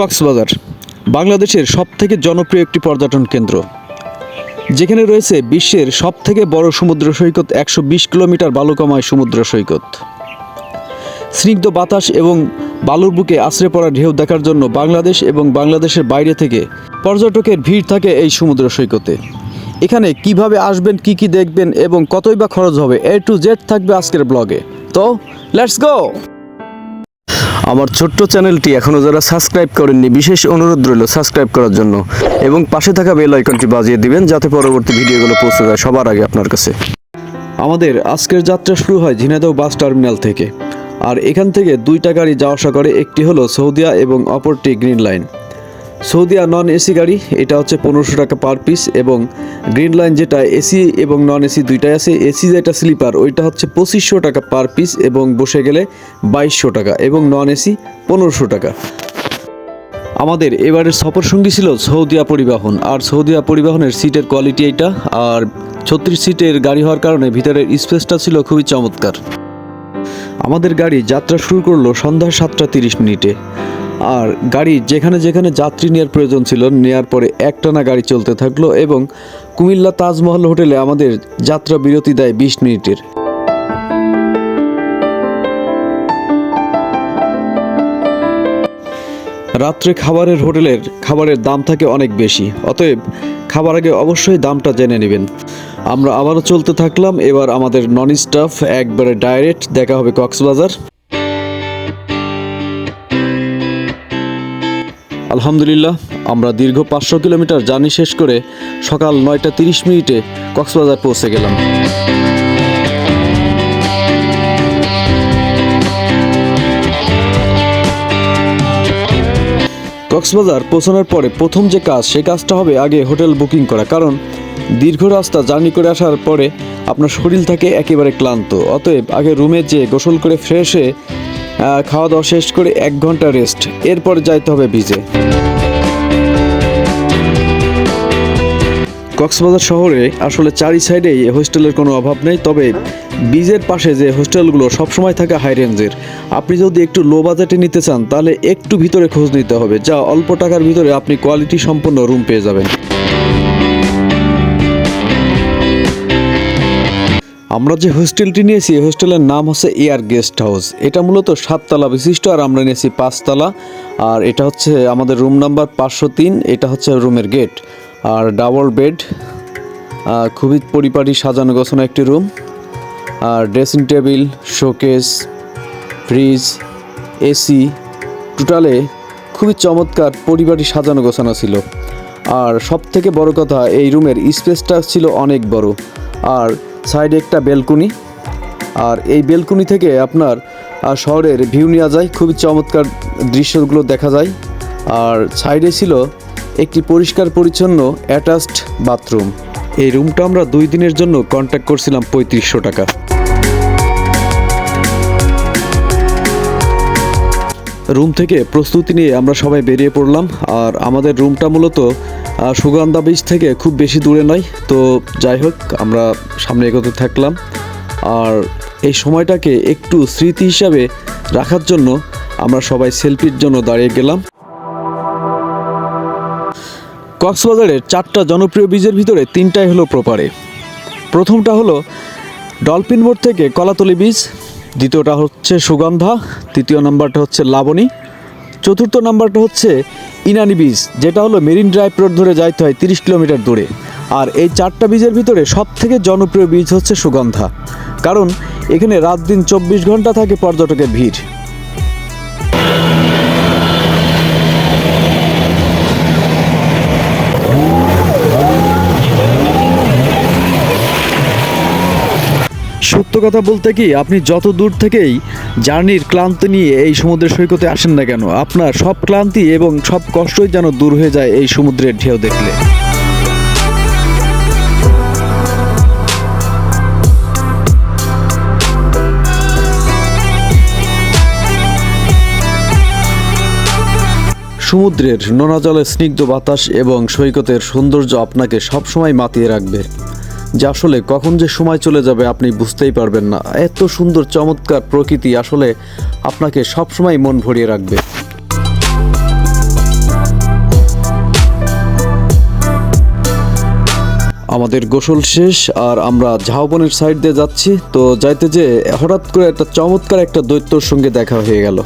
কক্সবাজার, বাংলাদেশের সবথেকে জনপ্রিয় একটি পর্যটন কেন্দ্র। যেখানে রয়েছে বিশ্বের সবথেকে বড় সমুদ্র সৈকত একশো বিশ কিলোমিটার বালুকাময় সমুদ্র সৈকত। স্নিগ্ধ বাতাস এবং বালুর বুকে আশ্রে পড়া ঢেউ দেখার জন্য বাংলাদেশ এবং বাংলাদেশের বাইরে থেকে পর্যটকের ভিড় থাকে এই সমুদ্র সৈকতে। এখানে কীভাবে আসবেন, কি কি দেখবেন এবং কতই বা খরচ হবে এ টু জেড থাকবে আজকের ব্লগে। তো লেটস গো আমার ছোট্ট চ্যানেলটি এখনও যারা সাবস্ক্রাইব করেননি, বিশেষ অনুরোধ রইল সাবস্ক্রাইব করার জন্য। এবং পাশে থাকা বেল আইকনটি বাজিয়ে দিবেন যাতে পরবর্তী ভিডিওগুলো পৌঁছে যায় সবার আগে আপনার কাছে। আমাদের আজকের যাত্রা শুরু হয় ঝিনাইদহ বাস টার্মিনাল থেকে। আর এখান থেকে দুইটা গাড়ি যাওয়া আসা করে, একটি হলো সৌদিয়া এবং অপরটি green line. Saudia non AC গাড়ি, এটা হচ্ছে পনেরোশো টাকা পার পিস এবং গ্রিন লাইন যেটা এসি এবং নন এসি দুইটাই আছে, এসি যেটা স্লিপার, ওইটা হচ্ছে পঁচিশশো টাকা পার পিস এবং বসে গেলে বাইশশো টাকা এবং নন এসি পনেরোশো টাকা। আমাদের এবারের সফর সঙ্গী ছিল সৌদিয়া পরিবহন, আর সৌদিয়া পরিবহনের সিটের কোয়ালিটি এইটা, আর ছত্রিশ সিটের গাড়ি হওয়ার কারণে ভিতরের স্পেসটা ছিল খুবই চমৎকার। আমাদের গাড়ি যাত্রা শুরু করল সন্ধ্যা সাতটা তিরিশ মিনিটে। আর গাড়ি যেখানে যেখানে যাত্রী নেওয়ার প্রয়োজন ছিল, নেওয়ার পরে একটানা গাড়ি চলতে থাকল এবং কুমিল্লা তাজমহল হোটেলে আমাদের যাত্রা বিরতি দেয় বিশ মিনিটের। রাত্রে খাবারের হোটেলের খাবারের দাম থাকে অনেক বেশি, অতএব খাবার আগে অবশ্যই দামটা জেনে নেবেন। আমরা আবারও চলতে থাকলাম, এবার আমাদের নন স্টাফ একবারে ডাইরেক্ট, দেখা হবে কক্সবাজার। আলহামদুলিল্লাহ, আমরা দীর্ঘ পাঁচশো কিলোমিটার জার্নি শেষ করে সকাল নয়টা তিরিশ মিনিটে কক্সবাজার পৌঁছে গেলাম। কক্সবাজার পৌঁছানোর পরে প্রথম যে কাজ, সে কাজটা হবে আগে হোটেল বুকিং করা। কারণ দীর্ঘ রাস্তা জার্নি করে আসার পরে আপনার শরীর থাকে একেবারে ক্লান্ত। অতএব আগে রুমে যেয়ে গোসল করে ফ্রেশ হয়ে খাওয়া দাওয়া শেষ করে এক ঘণ্টা রেস্ট এরপর যাইতে হবে ভিজে। কক্সবাজার শহরে আসলে চারি সাইডেই হোস্টেলের কোনো অভাব নেই, তবে বীজের পাশে যে হোস্টেলগুলো সবসময় থাকে হাই রেঞ্জের আপনি যদি একটু লো বাজেটে নিতে চান, তাহলে একটু ভিতরে খোঁজ নিতে হবে, যা অল্প টাকার ভিতরে আপনি কোয়ালিটি সম্পন্ন রুম পেয়ে যাবেন। আমরা যে হোস্টেলটি নিয়েছি, এই হোস্টেলের নাম হচ্ছে এয়ার গেস্ট হাউস। এটা মূলত সাততলা বিশিষ্ট, আর আমরা নিয়েছি পাঁচতলা। আর এটা হচ্ছে আমাদের রুম নাম্বার পাঁচশো তিন, এটা হচ্ছে রুমের গেট। আর ডাবল বেড খুবই পরিপাটি সাজানো গোছানো একটি রুম। আর dressing table, showcase, fridge, AC, টোটালে খুবই চমৎকার পরিবারই সাজানো গোছানো ছিল। আর সব থেকে বড় কথা, এই রুমের স্পেসটা ছিল অনেক বড়। আর সাইডে একটা বেলকুনি। আর এই বেলকুনি থেকে আপনার শহরের ভিউ নেওয়া যায়। খুবই চমৎকার দৃশ্যগুলো দেখা যায়। আর সাইডে ছিল একটি পরিষ্কার পরিচ্ছন্ন অ্যাটাচড বাথরুম। এই রুমটা আমরা দুই দিনের জন্য কন্ট্যাক্ট করছিলাম পঁয়ত্রিশশো টাকা। রুম থেকে প্রস্তুতি নিয়ে আমরা সবাই বেরিয়ে পড়লাম। আর আমাদের রুমটা মূলত সুগন্ধা বিচ থেকে খুব বেশি দূরে নয়। তো যাই হোক, আমরা সামনে এগোতে থাকলাম। আর এই সময়টাকে একটু স্মৃতি হিসাবে রাখার জন্য আমরা সবাই সেলফির জন্য দাঁড়িয়ে গেলাম। কক্সবাজারের চারটা জনপ্রিয় বীজের ভিতরে তিনটাই হলো প্রপারে প্রথমটা হলো ডলফিন মোড় থেকে কলাতলি বীজ দ্বিতীয়টা হচ্ছে সুগন্ধা, তৃতীয় নাম্বারটা হচ্ছে লাবণী, চতুর্থ নাম্বারটা হচ্ছে ইনানি বীজ, যেটা হলো মেরিন ড্রাইভ রোড ধরে যাইতে হয় তিরিশ কিলোমিটার দূরে। আর এই চারটা বীজের ভিতরে সব থেকে জনপ্রিয় বীজ হচ্ছে সুগন্ধা। কারণ এখানে রাত দিন চব্বিশ ঘণ্টা থাকে পর্যটকের ভিড়। সত্য কথা বলতে কি, আপনি যত দূর থেকেই জার্নির ক্লান্তি নিয়ে এই সমুদ্রের সৈকতে আসেন না কেন, আপনার সব ক্লান্তি এবং সব কষ্টই যেন দূর হয়ে যায় এই সমুদ্রের ঢেউ দেখলে। সমুদ্রের নোনা জলের স্নিগ্ধ বাতাস এবং সৈকতের সৌন্দর্য আপনাকে সবসময় মাতিয়ে রাখবে। যে আসলে কখন যে সময় চলে যাবে আপনি বুঝতেই পারবেন না। এত সুন্দর, চমৎকার প্রকৃতি আসলে আপনাকে সবসময় মন ভরিয়ে রাখবে। আমাদের গোসল শেষ, আর আমরা ঝাউবনের সাইড দিয়ে যাচ্ছি। তো যাইতে যে হঠাৎ করে একটা চমৎকার একটা দৈত্যর সঙ্গে দেখা হয়ে গেল।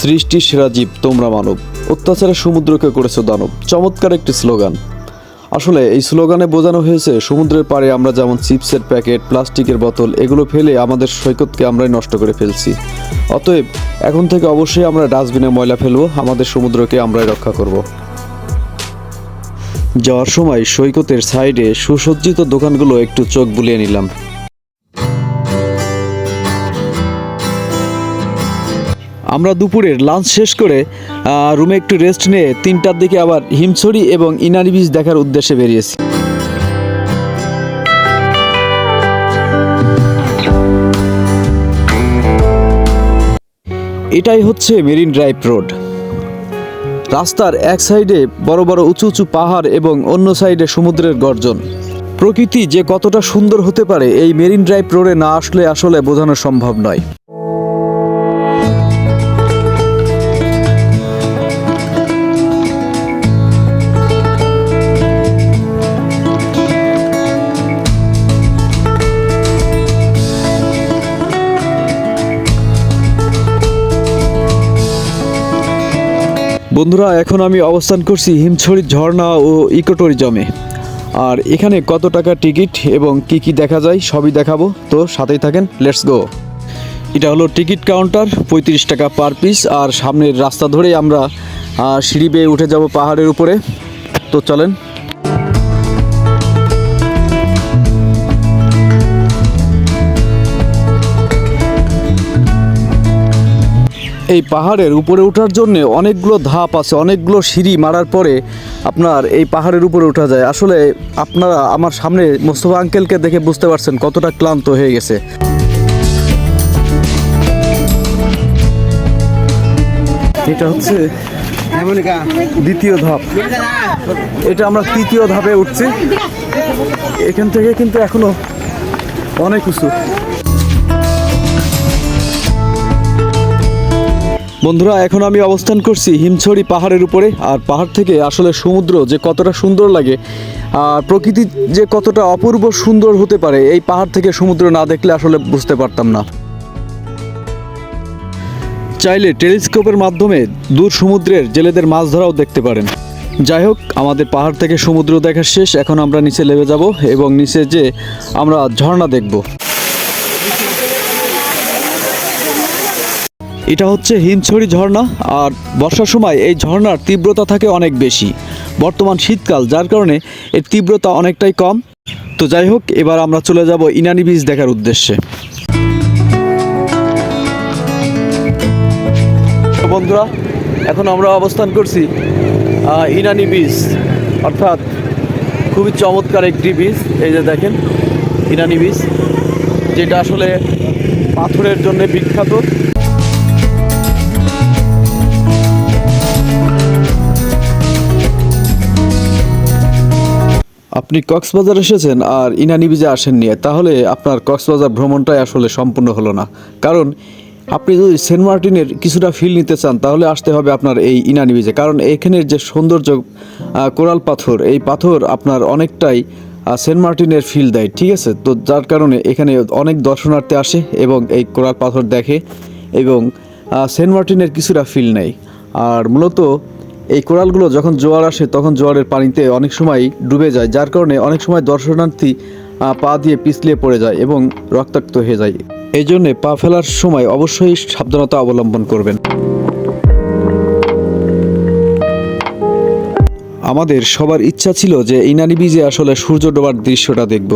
সৃষ্টির সেরা জীব তোমরা মানব। অত্যাচারে সমুদ্রকে করেছ দানব। চমৎকার একটি স্লোগান। আসলে এই স্লোগানে বোঝানো হয়েছে, সমুদ্রের পাড়ে আমরা যেমন চিপসের প্যাকেট, প্লাস্টিকের বোতল, এগুলো ফেলে আমাদের সৈকতকে আমরাই নষ্ট করে ফেলছি। অতএব, এখন থেকে অবশ্যই আমরা ডাস্টবিনে ময়লা ফেলব, আমাদের সমুদ্রকে আমরাই রক্ষা করব। যাওয়ার সময় সৈকতের সাইডে সুসজ্জিত দোকানগুলো একটু চোখ বুলিয়ে নিলাম। আমরা দুপুরের লাঞ্চ শেষ করে রুমে একটু রেস্ট নিয়ে তিনটার দিকে আবার হিমছড়ি এবং ইনানি বিচ দেখার উদ্দেশ্যে বেরিয়েছি। এটাই হচ্ছে মেরিন ড্রাইভ রোড। রাস্তার এক সাইডে বড় বড় উঁচু উঁচু পাহাড় এবং অন্য সাইডে সমুদ্রের গর্জন। প্রকৃতি যে কতটা সুন্দর হতে পারে এই মেরিন ড্রাইভ রোডে না আসলে আসলে বোঝানো সম্ভব নয়। বন্ধুরা, এখন আমি অবস্থান করছি হিমছড়ি ঝর্ণা ও ইকোট্যুরিজমে আর এখানে কত টাকা টিকিট এবং কি কি দেখা যায় সবই দেখাবো। তো সাথেই থাকেন, লেটস গো। এটা হলো টিকিট কাউন্টার, পঁয়ত্রিশ টাকা পার পিস। আর সামনের রাস্তা ধরেই আমরা সিঁড়ি বেয়ে উঠে যাব পাহাড়ের উপরে। তো চলেন এই পাহাড়ের উপরে ওঠার জন্য অনেকগুলো ধাপ আছে, অনেকগুলো সিঁড়ি মারার পরে আপনার এই পাহাড়ের উপরে ওঠা যায়। আসলে আপনারা আমার সামনে মোস্তফা আঙ্কেলকে দেখে বুঝতে পারছেন কতটা ক্লান্ত হয়ে গেছে। এটা হচ্ছে দ্বিতীয় ধাপ। এটা আমরা তৃতীয় ধাপে উঠছি। এখান থেকে কিন্তু এখনও অনেক উঁচু। বন্ধুরা, এখন আমি অবস্থান করছি হিমছড়ি পাহাড়ের উপরে। আর পাহাড় থেকে আসলে সমুদ্র যে কতটা সুন্দর লাগে, আর প্রকৃতি যে কতটা অপূর্ব সুন্দর হতে পারে, এই পাহাড় থেকে সমুদ্র না দেখলে আসলে বুঝতে পারতাম না। চাইলে টেলিস্কোপের মাধ্যমে দূর সমুদ্রের জেলেদের মাছ ধরাও দেখতে পারেন। যাই হোক, আমাদের পাহাড় থেকে সমুদ্র দেখা শেষ। এখন আমরা নিচে নেমে যাব এবং নিচে যে আমরা ঝর্ণা দেখব। এটা হচ্ছে হিমছড়ি ঝর্ণা, আর বর্ষার সময় এই ঝর্ণার তীব্রতা থাকে অনেক বেশি। বর্তমান শীতকাল, যার কারণে এর তীব্রতা অনেকটাই কম। তো যাই হোক, এবার আমরা চলে যাব ইনানি বীজ দেখার উদ্দেশ্যে। বন্ধুরা, এখন আমরা অবস্থান করছি ইনানি বীজ, অর্থাৎ খুবই চমৎকার একটি বীজ। এই যে দেখেন, ইনানি বীজ, যেটা আসলে পাথরের জন্য বিখ্যাত। আপনি কক্সবাজার এসেছেন আর ইনানি বিজে আসেননি, তাহলে আপনার কক্সবাজার ভ্রমণটাই আসলে সম্পূর্ণ হলো না। কারণ আপনি যদি সেন্ট মার্টিনের কিছুটা ফিল নিতে চান, তাহলে আসতে হবে আপনার এই ইনানি বিজে। কারণ এখানের যে সৌন্দর্য কোরাল পাথর, এই পাথর আপনার অনেকটাই সেন্ট মার্টিনের ফিল দেয়, ঠিক আছে? তো যার কারণে এখানে অনেক দর্শনার্থী আসে এবং এই কোরাল পাথর দেখে এবং সেন্ট মার্টিনের কিছুটা ফিল নেয়। আর মূলত এই কোরালগুলো যখন জোয়ার আসে, তখন জোয়ারের পানিতে অনেক সময় ডুবে যায়, যার কারণে অনেক সময় দর্শনার্থী পা দিয়ে পিছলিয়ে পড়ে যায় এবং রক্তাক্ত হয়ে যায়। এই জন্যে পা ফেলার সময় অবশ্যই সাবধানতা অবলম্বন করবেন। আমাদের সবার ইচ্ছা ছিল যে ইনানি বিজে আসলে সূর্য ডোবার দৃশ্যটা দেখব।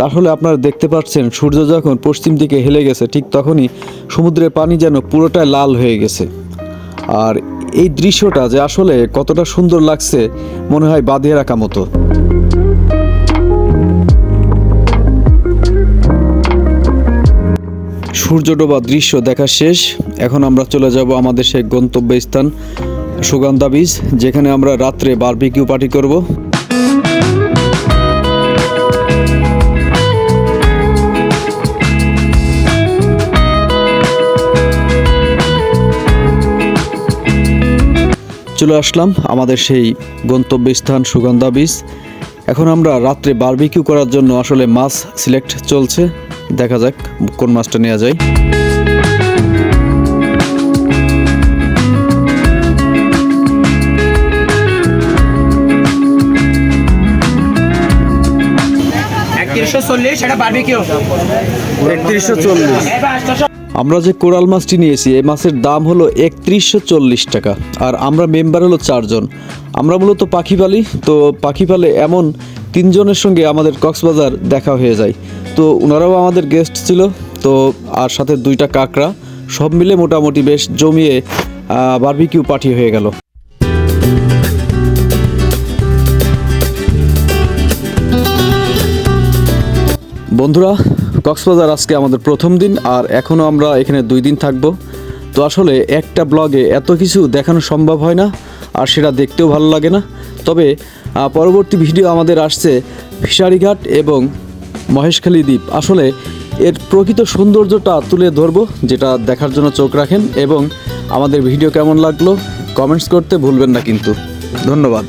তাহলে আপনারা দেখতে পাচ্ছেন, সূর্য যখন পশ্চিম দিকে হেলে গেছে, ঠিক তখনই সমুদ্রের পানি যেন পুরোটাই লাল হয়ে গেছে। আর এই দৃশ্যটা যে আসলে কতটা সুন্দর লাগছে, মনে হয় বাঁধিয়ে রাখা মতো। সূর্য ডোবা দৃশ্য দেখা শেষ। এখন আমরা চলে যাব আমাদের সেই গন্তব্যস্থান সুগন্ধা বীজ যেখানে আমরা রাত্রে বারবিকিউ পার্টি করব। চলে আসলাম আমাদের সেই গন্তব্যস্থান সুগন্ধা বীজ এখন আমরা রাত্রে বারবিকিউ করার জন্য আসলে মাছ সিলেক্ট চলছে। দেখা যাক কোন মাছটা নেওয়া যায়। একত্রিশশো চল্লিশ এটা বারবিকিউ একত্রিশশো চল্লিশ। আমরা যে কোরাল মাছটি নিয়েছি, এই মাছের দাম হলো একত্রিশশো চল্লিশ টাকা, আর আমরা মেম্বার হলো চারজন। আমরা মূলত পাখি পালি, তো পাখি পালে এমন তিনজনের সঙ্গে আমাদের কক্সবাজার দেখা হয়ে যায়। তো ওনারাও আমাদের গেস্ট ছিল, তো আর সাথে দুইটা কাকড়া, সব মিলে মোটামুটি বেশ জমিয়ে বারবিকিউ পার্টি হয়ে গেল। বন্ধুরা কক্সবাজার আজকে আমাদের প্রথম দিন, আর এখনও আমরা এখানে দুই দিন থাকব। তো আসলে একটা ব্লগে এত কিছু দেখানো সম্ভব হয় না, আর সেটা দেখতেও ভালো লাগে না। তবে পরবর্তী ভিডিও আমাদের আসছে ফিশারিঘাট এবং মহেশখালী দ্বীপ। আসলে এর প্রকৃত সৌন্দর্যটা তুলে ধরবো, যেটা দেখার জন্য চোখ রাখেন এবং আমাদের ভিডিও কেমন লাগল কমেন্টস করতে ভুলবেন না কিন্তু। ধন্যবাদ।